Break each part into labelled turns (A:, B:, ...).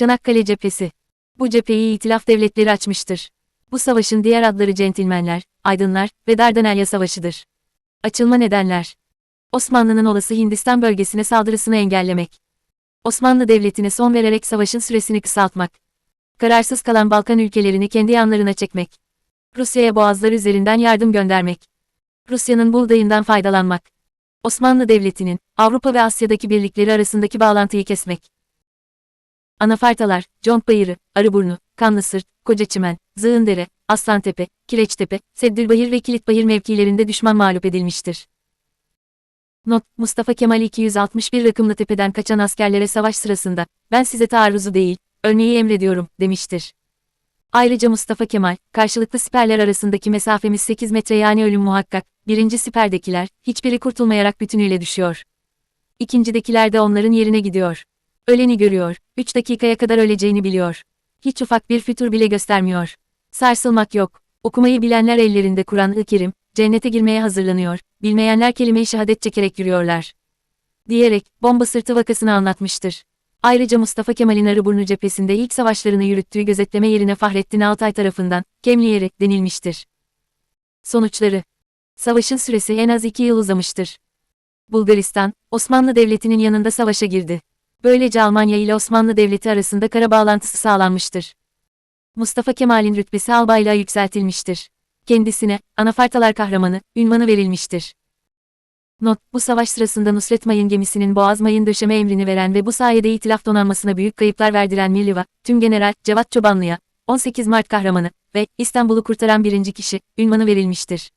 A: Çanakkale Cephesi. Bu cepheyi itilaf devletleri açmıştır. Bu savaşın diğer adları centilmenler, aydınlar ve Dardanelya Savaşı'dır. Açılma nedenler. Osmanlı'nın olası Hindistan bölgesine saldırısını engellemek. Osmanlı Devleti'ne son vererek savaşın süresini kısaltmak. Kararsız kalan Balkan ülkelerini kendi yanlarına çekmek. Rusya'ya boğazlar üzerinden yardım göndermek. Rusya'nın buğdayından faydalanmak. Osmanlı Devleti'nin Avrupa ve Asya'daki birlikleri arasındaki bağlantıyı kesmek. Anafartalar, Conkbayırı, Arıburnu, Kanlısırt, Kocaçimen, Zığındere, Aslantepe, Kireçtepe, Seddilbahir ve Kilitbahir mevkilerinde düşman mağlup edilmiştir. Not, Mustafa Kemal 261 rakımlı tepeden kaçan askerlere savaş sırasında, ben size taarruzu değil, ölmeyi emrediyorum, demiştir. Ayrıca Mustafa Kemal, karşılıklı siperler arasındaki mesafemiz 8 metre yani ölüm muhakkak, birinci siperdekiler, hiçbiri kurtulmayarak bütünüyle düşüyor. İkincidekiler de onların yerine gidiyor. Öleni görüyor, 3 dakikaya kadar öleceğini biliyor. Hiç ufak bir fütur bile göstermiyor. Sarsılmak yok. Okumayı bilenler ellerinde Kur'an-ı Kerim, cennete girmeye hazırlanıyor, bilmeyenler kelime-i şehadet çekerek yürüyorlar. Diyerek, bomba sırtı vakasını anlatmıştır. Ayrıca Mustafa Kemal'in Arıburnu cephesinde ilk savaşlarını yürüttüğü gözetleme yerine Fahrettin Altay tarafından, Kemliyerek denilmiştir. Sonuçları Savaşın süresi en az iki yıl uzamıştır. Bulgaristan, Osmanlı Devleti'nin yanında savaşa girdi. Böylece Almanya ile Osmanlı Devleti arasında kara bağlantısı sağlanmıştır. Mustafa Kemal'in rütbesi albaylığa yükseltilmiştir. Kendisine, Anafartalar kahramanı, ünvanı verilmiştir. Not, bu savaş sırasında Nusret Mayın gemisinin Boğaz Mayın döşeme emrini veren ve bu sayede itilaf donanmasına büyük kayıplar verdiren Milliva, tüm general Cevat Çobanlı'ya, 18 Mart kahramanı ve İstanbul'u kurtaran birinci kişi, ünvanı verilmiştir.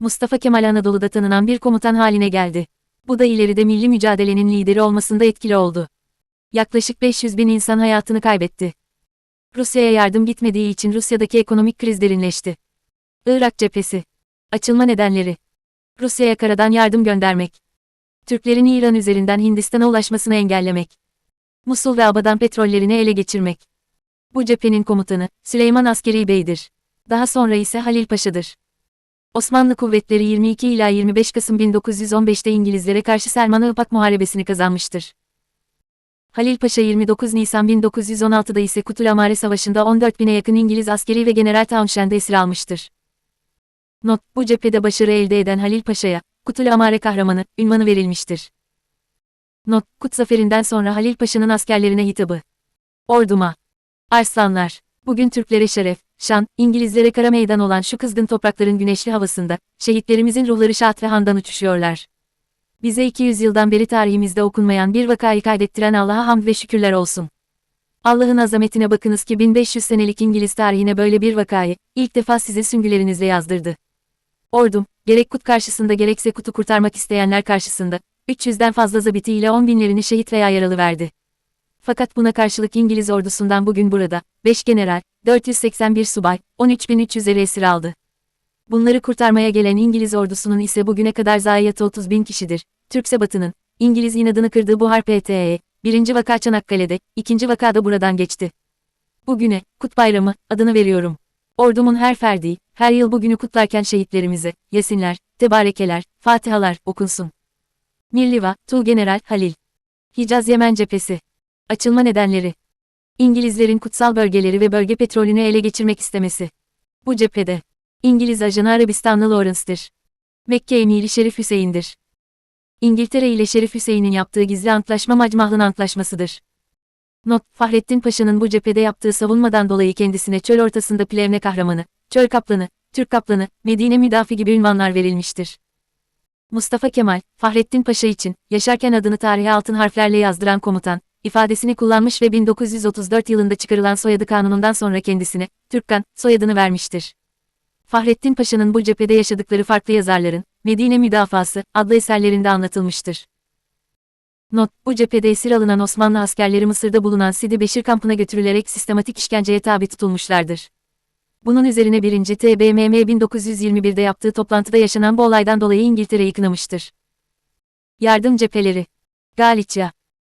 A: Mustafa Kemal Anadolu'da tanınan bir komutan haline geldi. Bu da ileride milli mücadelenin lideri olmasında etkili oldu. Yaklaşık 500 bin insan hayatını kaybetti. Rusya'ya yardım gitmediği için Rusya'daki ekonomik kriz derinleşti. Irak cephesi. Açılma nedenleri. Rusya'ya karadan yardım göndermek. Türklerin İran üzerinden Hindistan'a ulaşmasını engellemek. Musul ve Abadan petrollerini ele geçirmek. Bu cephenin komutanı, Süleyman Askeri Bey'dir. Daha sonra ise Halil Paşa'dır. Osmanlı kuvvetleri 22 ila 25 Kasım 1915'te İngilizlere karşı Selman-ı Muharebesini kazanmıştır. Halil Paşa 29 Nisan 1916'da ise Kutulamare Savaşı'nda 14 bine yakın İngiliz askeri ve General Townshend'e esir almıştır. Not, bu cephede başarı elde eden Halil Paşa'ya, Kutulamare kahramanı, ünvanı verilmiştir. Not, Kut zaferinden sonra Halil Paşa'nın askerlerine hitabı. Orduma. Arslanlar. Bugün Türklere şeref, şan, İngilizlere kara meydan olan şu kızgın toprakların güneşli havasında, şehitlerimizin ruhları şahat ve handan uçuşuyorlar. Bize 200 yıldan beri tarihimizde okunmayan bir vakayı kaydettiren Allah'a hamd ve şükürler olsun. Allah'ın azametine bakınız ki 1500 senelik İngiliz tarihine böyle bir vakayı, ilk defa size süngülerinizle yazdırdı. Ordum, gerek Kut karşısında gerekse Kut'u kurtarmak isteyenler karşısında, 300'den fazla zabiti ile 10 binlerini şehit veya yaralı verdi. Fakat buna karşılık İngiliz ordusundan bugün burada, 5 general, 481 subay, 13.300'eri esir aldı. Bunları kurtarmaya gelen İngiliz ordusunun ise bugüne kadar zayiatı 30 bin kişidir. Türkse Batı'nın, İngiliz inadını kırdığı bu harp ETE, birinci vaka Çanakkale'de, ikinci vaka da buradan geçti. Bugüne, Kut Bayramı, adını veriyorum. Ordumun her ferdi, her yıl bugünü kutlarken şehitlerimize, yesinler, tebarekeler, fatihalar, okunsun. Milliva, Tul General Halil. Hicaz Yemen Cephesi. Açılma nedenleri. İngilizlerin kutsal bölgeleri ve bölge petrolünü ele geçirmek istemesi. Bu cephede. İngiliz ajanı Arabistanlı Lawrence'dir. Mekke emiri Şerif Hüseyin'dir. İngiltere ile Şerif Hüseyin'in yaptığı gizli antlaşma Macmahın antlaşmasıdır. Not, Fahrettin Paşa'nın bu cephede yaptığı savunmadan dolayı kendisine çöl ortasında Plevne kahramanı, çöl kaplanı, Türk kaplanı, Medine müdafi gibi ünvanlar verilmiştir. Mustafa Kemal, Fahrettin Paşa için, yaşarken adını tarihe altın harflerle yazdıran komutan, ifadesini kullanmış ve 1934 yılında çıkarılan soyadı kanunundan sonra kendisine, Türkkan, soyadını vermiştir. Fahrettin Paşa'nın bu cephede yaşadıkları farklı yazarların, Medine Müdafası adlı eserlerinde anlatılmıştır. Not, bu cephede esir alınan Osmanlı askerleri Mısır'da bulunan Sidi Beşir kampına götürülerek sistematik işkenceye tabi tutulmuşlardır. Bunun üzerine 1. TBMM 1921'de yaptığı toplantıda yaşanan bu olaydan dolayı İngiltere'yi kınamıştır. Yardım cepheleri Galicia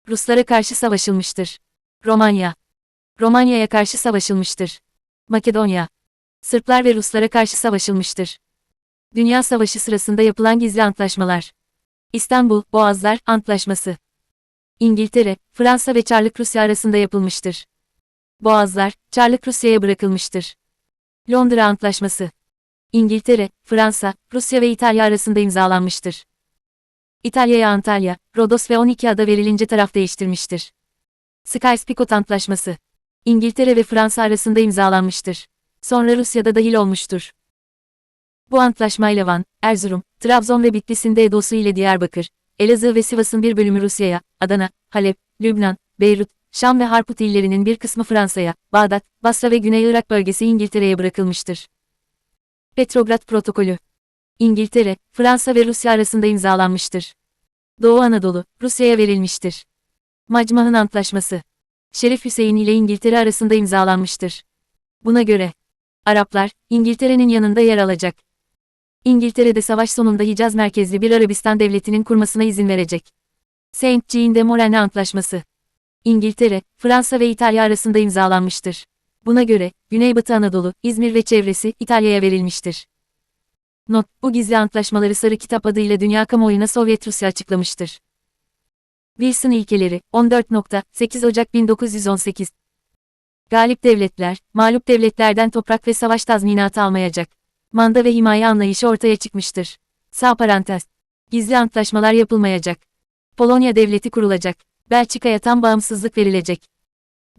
A: Ruslara karşı savaşılmıştır. Romanya Romanya'ya karşı savaşılmıştır. Makedonya Sırplar ve Ruslara karşı savaşılmıştır. Dünya Savaşı sırasında yapılan gizli antlaşmalar. İstanbul, Boğazlar, Antlaşması. İngiltere, Fransa ve Çarlık Rusya arasında yapılmıştır. Boğazlar, Çarlık Rusya'ya bırakılmıştır. Londra Antlaşması İngiltere, Fransa, Rusya ve İtalya arasında imzalanmıştır. İtalya'ya Antalya, Rodos ve 12 ada verilince taraf değiştirmiştir. Sykes-Picot Antlaşması İngiltere ve Fransa arasında imzalanmıştır. Sonra Rusya'da dahil olmuştur. Bu antlaşmayla Van, Erzurum, Trabzon ve Bitlis'in de Edosu ile Diyarbakır, Elazığ ve Sivas'ın bir bölümü Rusya'ya, Adana, Halep, Lübnan, Beyrut, Şam ve Harput illerinin bir kısmı Fransa'ya, Bağdat, Basra ve Güney Irak bölgesi İngiltere'ye bırakılmıştır. Petrograd Protokolü İngiltere, Fransa ve Rusya arasında imzalanmıştır. Doğu Anadolu, Rusya'ya verilmiştir. Macmahın Antlaşması Şerif Hüseyin ile İngiltere arasında imzalanmıştır. Buna göre, Araplar, İngiltere'nin yanında yer alacak. İngiltere'de savaş sonunda Hicaz merkezli bir Arabistan devletinin kurmasına izin verecek. Saint Jean de Morane Antlaşması İngiltere, Fransa ve İtalya arasında imzalanmıştır. Buna göre, Güneybatı Anadolu, İzmir ve çevresi İtalya'ya verilmiştir. Not, bu gizli antlaşmaları Sarı Kitap adıyla dünya kamuoyuna Sovyet Rusya açıklamıştır. Wilson ilkeleri, 14.8 Ocak 1918 Galip devletler, mağlup devletlerden toprak ve savaş tazminatı almayacak. Manda ve himaye anlayışı ortaya çıkmıştır. Sağ parantez. Gizli antlaşmalar yapılmayacak. Polonya devleti kurulacak. Belçika'ya tam bağımsızlık verilecek.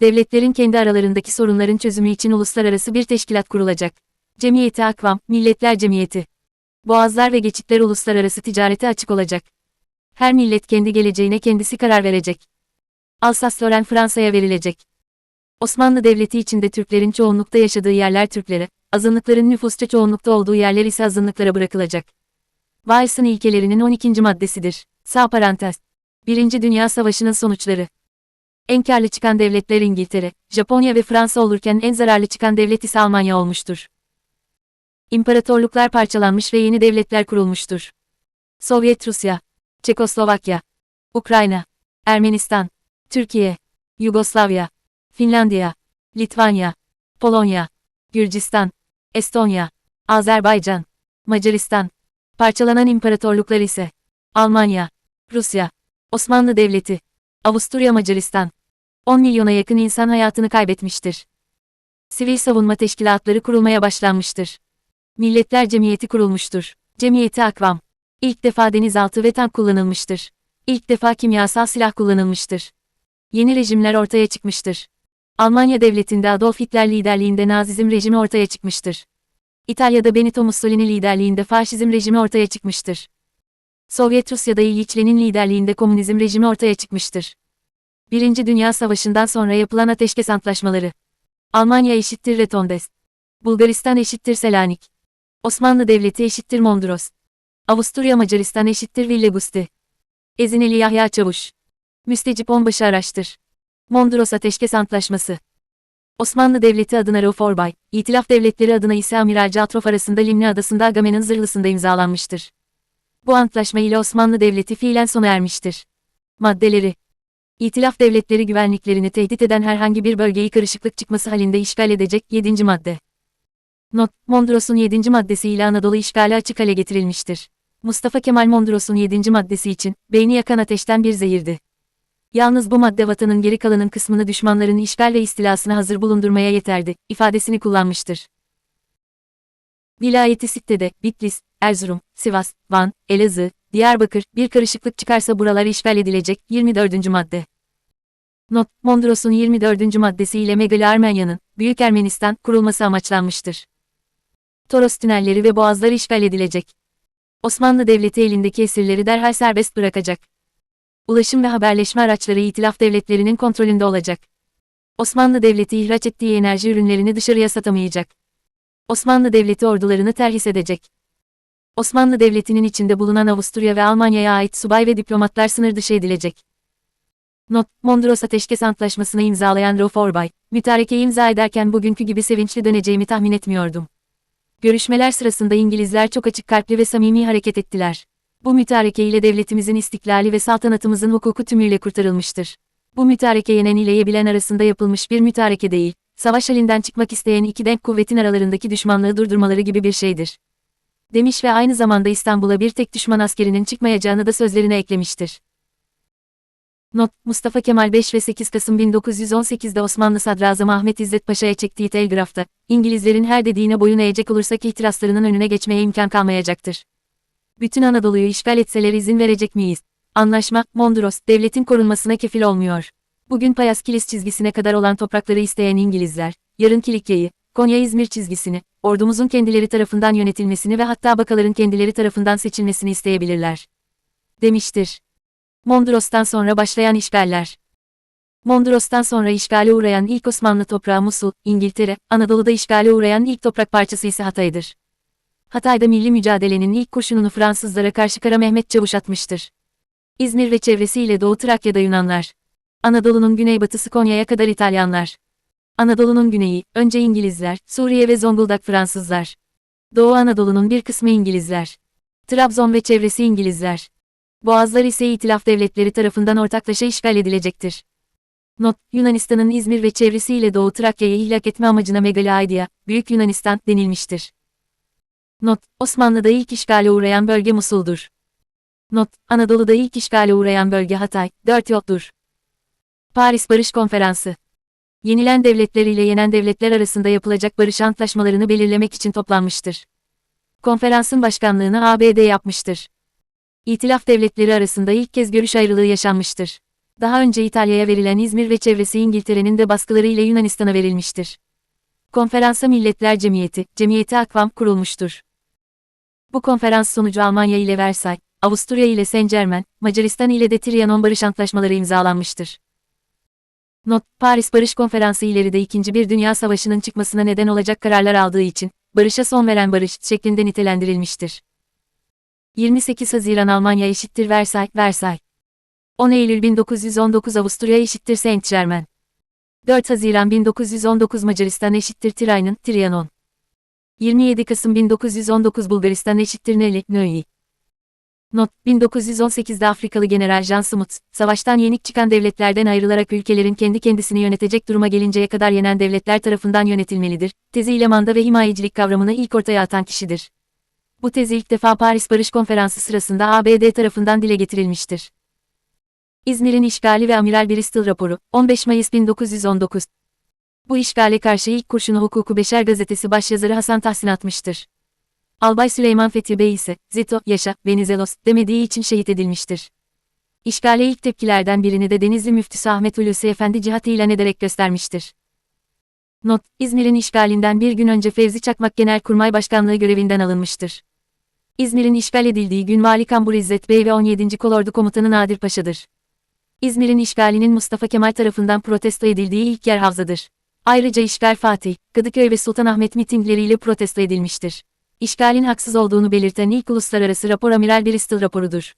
A: Devletlerin kendi aralarındaki sorunların çözümü için uluslararası bir teşkilat kurulacak. Cemiyeti Akvam, Milletler Cemiyeti. Boğazlar ve geçitler uluslararası ticarete açık olacak. Her millet kendi geleceğine kendisi karar verecek. Alsas-Lorraine Fransa'ya verilecek. Osmanlı Devleti içinde Türklerin çoğunlukta yaşadığı yerler Türklere, azınlıkların nüfusça çoğunlukta olduğu yerler ise azınlıklara bırakılacak. Wilson ilkelerinin 12. maddesidir. Sağ parantez. Birinci Dünya Savaşı'nın sonuçları. En karlı çıkan devletler İngiltere, Japonya ve Fransa olurken en zararlı çıkan devlet ise Almanya olmuştur. İmparatorluklar parçalanmış ve yeni devletler kurulmuştur. Sovyet Rusya, Çekoslovakya, Ukrayna, Ermenistan, Türkiye, Yugoslavya, Finlandiya, Litvanya, Polonya, Gürcistan, Estonya, Azerbaycan, Macaristan. Parçalanan imparatorluklar ise Almanya, Rusya, Osmanlı Devleti, Avusturya Macaristan. 10 milyona yakın insan hayatını kaybetmiştir. Sivil savunma teşkilatları kurulmaya başlanmıştır. Milletler Cemiyeti kurulmuştur. Cemiyeti Akvam. İlk defa denizaltı ve tank kullanılmıştır. İlk defa kimyasal silah kullanılmıştır. Yeni rejimler ortaya çıkmıştır. Almanya devletinde Adolf Hitler liderliğinde Nazizm rejimi ortaya çıkmıştır. İtalya'da Benito Mussolini liderliğinde Faşizm rejimi ortaya çıkmıştır. Sovyet Rusya'da İlyich Lenin liderliğinde komünizm rejimi ortaya çıkmıştır. Birinci Dünya Savaşı'ndan sonra yapılan ateşkes antlaşmaları. Almanya eşittir Retondes. Bulgaristan eşittir Selanik. Osmanlı Devleti eşittir Mondros. Avusturya Macaristan eşittir Villegusti. Ezineli Yahya Çavuş. Müstecip Onbaşı araştır. Mondros Ateşkes Antlaşması. Osmanlı Devleti adına Rauf Orbay, İtilaf Devletleri adına ise Amiral Catrof arasında Limni Adası'nda Agamen'in zırhlısında imzalanmıştır. Bu antlaşma ile Osmanlı Devleti fiilen sona ermiştir. Maddeleri İtilaf devletleri güvenliklerini tehdit eden herhangi bir bölgeyi karışıklık çıkması halinde işgal edecek 7. madde. Not, Mondros'un 7. maddesi ile Anadolu işgali açık hale getirilmiştir. Mustafa Kemal Mondros'un 7. maddesi için, beyni yakan ateşten bir zehirdi. Yalnız bu madde vatanın geri kalanın kısmını düşmanların işgal ve istilasına hazır bulundurmaya yeterdi, ifadesini kullanmıştır. Vilayeti Sitte'de, Bitlis, Erzurum, Sivas, Van, Elazığ, Diyarbakır, bir karışıklık çıkarsa buralar işgal edilecek, 24. madde. Not, Mondros'un 24. maddesi ile Megali Armenya'nın, Büyük Ermenistan, kurulması amaçlanmıştır. Toros tünelleri ve boğazlar işgal edilecek. Osmanlı Devleti elindeki esirleri derhal serbest bırakacak. Ulaşım ve haberleşme araçları itilaf devletlerinin kontrolünde olacak. Osmanlı Devleti ihraç ettiği enerji ürünlerini dışarıya satamayacak. Osmanlı Devleti ordularını terhis edecek. Osmanlı Devleti'nin içinde bulunan Avusturya ve Almanya'ya ait subay ve diplomatlar sınır dışı edilecek. Not, Mondros Ateşkes Antlaşması'nı imzalayan Rauf Orbay, mütarekeyi imza ederken bugünkü gibi sevinçli döneceğimi tahmin etmiyordum. Görüşmeler sırasında İngilizler çok açık kalpli ve samimi hareket ettiler. Bu mütareke ile devletimizin istiklali ve saltanatımızın hukuku tümüyle kurtarılmıştır. Bu mütareke yenen ile yebilen arasında yapılmış bir mütareke değil, savaş halinden çıkmak isteyen iki denk kuvvetin aralarındaki düşmanlığı durdurmaları gibi bir şeydir. Demiş ve aynı zamanda İstanbul'a bir tek düşman askerinin çıkmayacağını da sözlerine eklemiştir. Not, Mustafa Kemal 5 ve 8 Kasım 1918'de Osmanlı Sadrazamı Ahmet İzzet Paşa'ya çektiği telgrafta, İngilizlerin her dediğine boyun eğecek olursak ihtiraslarının önüne geçmeye imkan kalmayacaktır. Bütün Anadolu'yu işgal etseler izin verecek miyiz? Anlaşma, Mondros, devletin korunmasına kefil olmuyor. Bugün Payas Kilis çizgisine kadar olan toprakları isteyen İngilizler, yarın Kilikya'yı, Konya-İzmir çizgisini, ordumuzun kendileri tarafından yönetilmesini ve hatta bakaların kendileri tarafından seçilmesini isteyebilirler. Demiştir. Mondros'tan sonra başlayan işgaller. Mondros'tan sonra işgale uğrayan ilk Osmanlı toprağı Musul, İngiltere, Anadolu'da işgale uğrayan ilk toprak parçası ise Hatay'dır. Hatay'da milli mücadelenin ilk kurşununu Fransızlara karşı Kara Mehmet Çavuş atmıştır. İzmir ve çevresiyle Doğu Trakya'da Yunanlar. Anadolu'nun güneybatısı Konya'ya kadar İtalyanlar. Anadolu'nun güneyi, önce İngilizler, Suriye ve Zonguldak Fransızlar. Doğu Anadolu'nun bir kısmı İngilizler. Trabzon ve çevresi İngilizler. Boğazlar ise İtilaf devletleri tarafından ortaklaşa işgal edilecektir. Not, Yunanistan'ın İzmir ve çevresiyle Doğu Trakya'yı ihlak etme amacına Megalaidia, Büyük Yunanistan denilmiştir. Not, Osmanlı'da ilk işgale uğrayan bölge Musul'dur. Not, Anadolu'da ilk işgale uğrayan bölge Hatay, dört yoktur. Paris Barış Konferansı Yenilen devletler ile yenen devletler arasında yapılacak barış antlaşmalarını belirlemek için toplanmıştır. Konferansın başkanlığını ABD yapmıştır. İtilaf devletleri arasında ilk kez görüş ayrılığı yaşanmıştır. Daha önce İtalya'ya verilen İzmir ve çevresi İngiltere'nin de baskıları ile Yunanistan'a verilmiştir. Konferansa Milletler Cemiyeti, Cemiyeti Akvam kurulmuştur. Bu konferans sonucu Almanya ile Versay, Avusturya ile Saint Germain, Macaristan ile de Trianon Barış Antlaşmaları imzalanmıştır. Not, Paris Barış Konferansı ileride ikinci bir dünya savaşının çıkmasına neden olacak kararlar aldığı için, barışa son veren barış şeklinde nitelendirilmiştir. 28 Haziran Almanya eşittir Versay, Versay. 10 Eylül 1919 Avusturya eşittir Saint Germain. 4 Haziran 1919 Macaristan eşittir Tiranon, Trianon. 27 Kasım 1919 Bulgaristan eşittir Neli, Nöyi. Not, 1918'de Afrikalı General Jean Smuts, savaştan yenik çıkan devletlerden ayrılarak ülkelerin kendi kendisini yönetecek duruma gelinceye kadar yenen devletler tarafından yönetilmelidir, teziyle manda ve himayecilik kavramını ilk ortaya atan kişidir. Bu tezi ilk defa Paris Barış Konferansı sırasında ABD tarafından dile getirilmiştir. İzmir'in işgali ve Amiral Bristol raporu, 15 Mayıs 1919. Bu işgale karşı ilk kurşunu Hukuku Beşer gazetesi başyazarı Hasan Tahsin atmıştır. Albay Süleyman Fethi Bey ise, Zito, yaşa, Venizelos, demediği için şehit edilmiştir. İşgale ilk tepkilerden birini de Denizli Müftüsü Ahmet Hulusi Efendi cihat ilan ederek göstermiştir. Not, İzmir'in işgalinden bir gün önce Fevzi Çakmak Genelkurmay Başkanlığı görevinden alınmıştır. İzmir'in işgal edildiği gün Vali Kambur İzzet Bey ve 17. Kolordu Komutanı Nadir Paşa'dır. İzmir'in işgalinin Mustafa Kemal tarafından protesto edildiği ilk yer Havza'dır. Ayrıca işgal Fatih, Kadıköy ve Sultanahmet mitingleriyle protesto edilmiştir. İşgalin haksız olduğunu belirten ilk uluslararası rapor Amiral Bristol raporudur.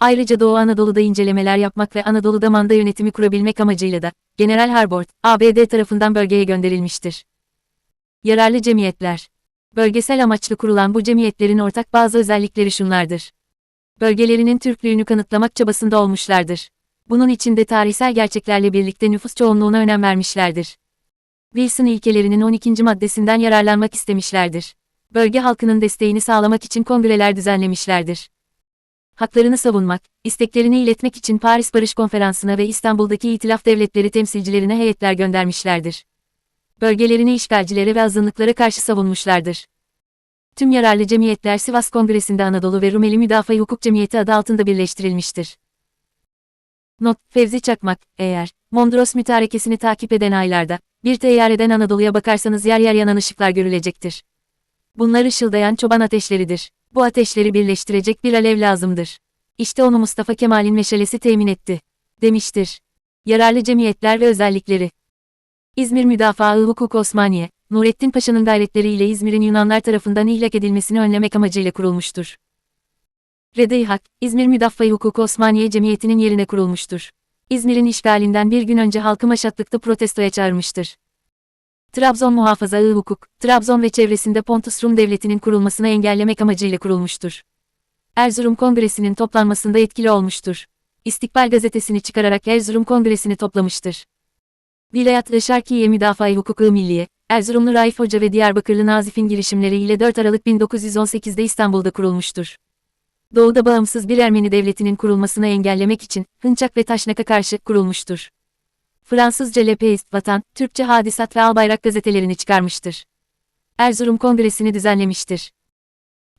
A: Ayrıca Doğu Anadolu'da incelemeler yapmak ve Anadolu'da manda yönetimi kurabilmek amacıyla da, General Harbord, ABD tarafından bölgeye gönderilmiştir. Yararlı cemiyetler Bölgesel amaçlı kurulan bu cemiyetlerin ortak bazı özellikleri şunlardır. Bölgelerinin Türklüğünü kanıtlamak çabasında olmuşlardır. Bunun içinde tarihsel gerçeklerle birlikte nüfus çoğunluğuna önem vermişlerdir. Wilson ilkelerinin 12. maddesinden yararlanmak istemişlerdir. Bölge halkının desteğini sağlamak için kongreler düzenlemişlerdir. Haklarını savunmak, isteklerini iletmek için Paris Barış Konferansı'na ve İstanbul'daki İtilaf Devletleri temsilcilerine heyetler göndermişlerdir. Bölgelerini işgalcilere ve azınlıklara karşı savunmuşlardır. Tüm yararlı cemiyetler Sivas Kongresi'nde Anadolu ve Rumeli Müdafaa Hukuk Cemiyeti adı altında birleştirilmiştir. Not, Fevzi Çakmak, eğer, Mondros mütarekesini takip eden aylarda, bir teyyareden Anadolu'ya bakarsanız yer yer yanan ışıklar görülecektir. Bunlar ışıldayan çoban ateşleridir. Bu ateşleri birleştirecek bir alev lazımdır. İşte onu Mustafa Kemal'in meşalesi temin etti. Demiştir. Yararlı cemiyetler ve özellikleri. İzmir Müdafaa-ı Hukuk Osmaniye, Nurettin Paşa'nın gayretleriyle İzmir'in Yunanlar tarafından ihlak edilmesini önlemek amacıyla kurulmuştur. Rede-i Hak, İzmir Müdafaa-ı Hukuk Osmaniye Cemiyeti'nin yerine kurulmuştur. İzmir'in işgalinden bir gün önce halkı maşatlıkta protestoya çağırmıştır. Trabzon Muhafaza-ı Hukuk, Trabzon ve çevresinde Pontus Rum Devleti'nin kurulmasını engellemek amacıyla kurulmuştur. Erzurum Kongresi'nin toplanmasında etkili olmuştur. İstikbal gazetesini çıkararak Erzurum Kongresi'ni toplamıştır. Vilayet-ı Şarkiye Müdafaa-i Hukuku Milliye, Erzurumlu Raif Hoca ve Diyarbakırlı Nazif'in girişimleriyle 4 Aralık 1918'de İstanbul'da kurulmuştur. Doğuda bağımsız bir Ermeni devletinin kurulmasını engellemek için Hınçak ve Taşnak'a karşı kurulmuştur. Fransızca Le Pays, Vatan, Türkçe Hadisat ve Albayrak gazetelerini çıkarmıştır. Erzurum Kongresi'ni düzenlemiştir.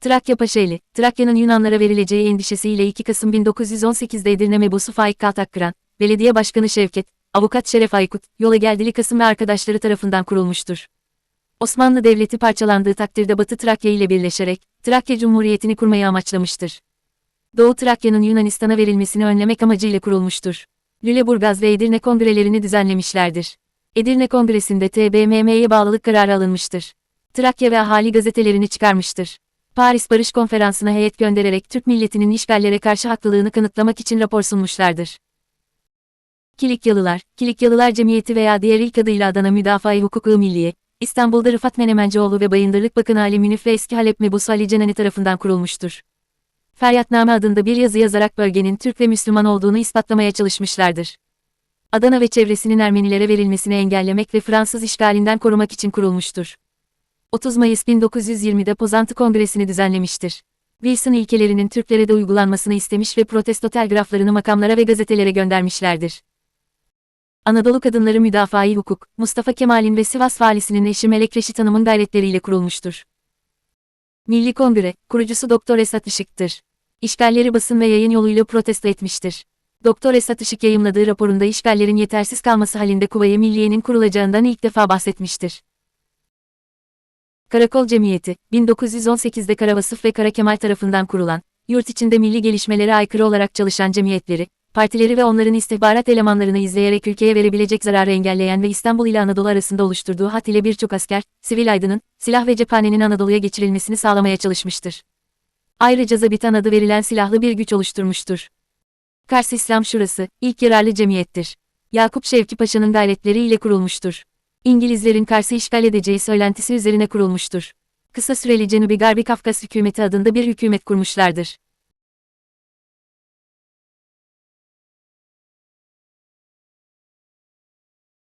A: Trakya Paşaeli, Trakya'nın Yunanlara verileceği endişesiyle 2 Kasım 1918'de Edirne mebusu Faik Kaltakıran, Belediye Başkanı Şevket, Avukat Şeref Aykut, Yola Geldili Kasım ve arkadaşları tarafından kurulmuştur. Osmanlı Devleti parçalandığı takdirde Batı Trakya ile birleşerek, Trakya Cumhuriyeti'ni kurmayı amaçlamıştır. Doğu Trakya'nın Yunanistan'a verilmesini önlemek amacıyla kurulmuştur. Lüleburgaz ve Edirne kongrelerini düzenlemişlerdir. Edirne Kongresi'nde TBMM'ye bağlılık kararı alınmıştır. Trakya ve Ahali gazetelerini çıkarmıştır. Paris Barış Konferansı'na heyet göndererek Türk milletinin işgallere karşı haklılığını kanıtlamak için rapor sunmuşlardır. Kilikyalılar, Kilikyalılar Cemiyeti veya diğer ilk adıyla Adana Müdafaa-i Hukuku Milliye, İstanbul'da Rıfat Menemencioğlu ve Bayındırlık Bakanı Ali Münif ve eski Halep mebusu Ali Cenani tarafından kurulmuştur. Feryatname adında bir yazı yazarak bölgenin Türk ve Müslüman olduğunu ispatlamaya çalışmışlardır. Adana ve çevresinin Ermenilere verilmesini engellemek ve Fransız işgalinden korumak için kurulmuştur. 30 Mayıs 1920'de Pozantı Kongresi'ni düzenlemiştir. Wilson ilkelerinin Türklere de uygulanmasını istemiş ve protesto telgraflarını makamlara ve gazetelere göndermişlerdir. Anadolu Kadınları Müdafaa-i Hukuk, Mustafa Kemal'in ve Sivas Valisi'nin eşi Melek Reşit Hanım'ın gayretleriyle kurulmuştur. Milli Kongre, kurucusu Doktor Esat Işık'tır. İşgalleri basın ve yayın yoluyla protesto etmiştir. Doktor Esat Işık yayımladığı raporunda işgallerin yetersiz kalması halinde Kuvayi Milliye'nin kurulacağından ilk defa bahsetmiştir. Karakol Cemiyeti, 1918'de Karavasıf ve Kara Kemal tarafından kurulan, yurt içinde milli gelişmelere aykırı olarak çalışan cemiyetleri, partileri ve onların istihbarat elemanlarını izleyerek ülkeye verebilecek zararı engelleyen ve İstanbul ile Anadolu arasında oluşturduğu hat ile birçok asker, sivil aydının, silah ve cephanenin Anadolu'ya geçirilmesini sağlamaya çalışmıştır. Ayrıca Zabitan adı verilen silahlı bir güç oluşturmuştur. Kars İslam Şurası, ilk yararlı cemiyettir. Yakup Şevki Paşa'nın gayretleriyle kurulmuştur. İngilizlerin Kars'ı işgal edeceği söylentisi üzerine kurulmuştur. Kısa süreli Cenubi Garbi Kafkas Hükümeti adında bir hükümet kurmuşlardır.